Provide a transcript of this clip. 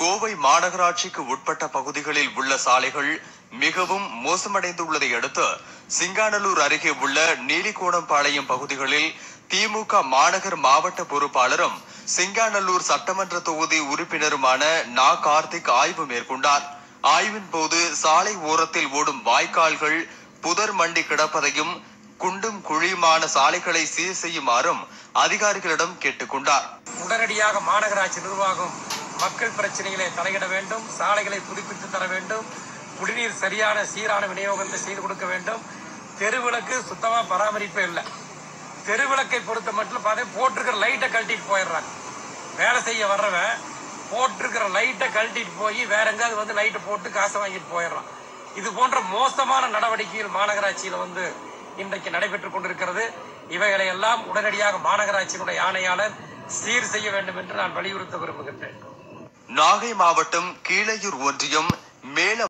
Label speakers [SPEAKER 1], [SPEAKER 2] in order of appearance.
[SPEAKER 1] கோவை மாநகராட்சிக்கு உட்பட்ட பகுதிகளில் உள்ள சாலைகள் மிகவும் மோசமடைந்துள்ளதை அடுத்து சிங்காநல்லூர் அருகே உள்ள நீலிகோணம்பாளையம் பகுதிகளில் திமுக மாநகர் மாவட்ட பொறுப்பாளரும் சிங்காநல்லூர் சட்டமன்ற தொகுதி உறுப்பினருமான நா. கார்த்திக் ஆய்வு மேற்கொண்டார். ஆய்வின் போது சாலை ஓரத்தில் ஓடும் வாய்க்கால்கள் புதர் மண்டி கிடப்பதையும் குண்டும் குழியுமான சாலைகளை சீர் செய்யுமாறும் அதிகாரிகளிடம் கேட்டுக்கொண்டார்
[SPEAKER 2] உடனடியாக மாநகராட்சி நிர்வாகம் மக்கள் பிரச்சனைகளை தலையிட வேண்டும் சாலைகளை புதுப்பித்து தர வேண்டும் குடிநீர் சரியான சீரான விநியோகத்தை செய்து கொடுக்க வேண்டும். தெருவிளக்கு சுத்தமாக பராமரிப்பே இல்லை. தெருவிளக்கை பொறுத்த மட்டும் பார்த்தா போட்டிருக்கிற லைட்டை கழட்டிட்டு போயிடுறாங்க. வேலை செய்ய வர்றவன் போட்டிருக்கிற லைட்டை கழட்டிட்டு போய் வேற எங்காவது வந்து லைட்டை போட்டு காசை வாங்கிட்டு போயிடுறான். இது போன்ற மோசமான நடவடிக்கைகள் மாநகராட்சியில் வந்து இன்றைக்கு நடைபெற்றுக் கொண்டிருக்கிறது. இவைகளை எல்லாம் உடனடியாக மாநகராட்சியினுடைய ஆணையாளர் சீர் செய்ய வேண்டும் என்று நான் வலியுறுத்த விரும்புகின்றேன்.
[SPEAKER 1] நாகை மாவட்டம் கீழையூர் ஒன்றியம் மேல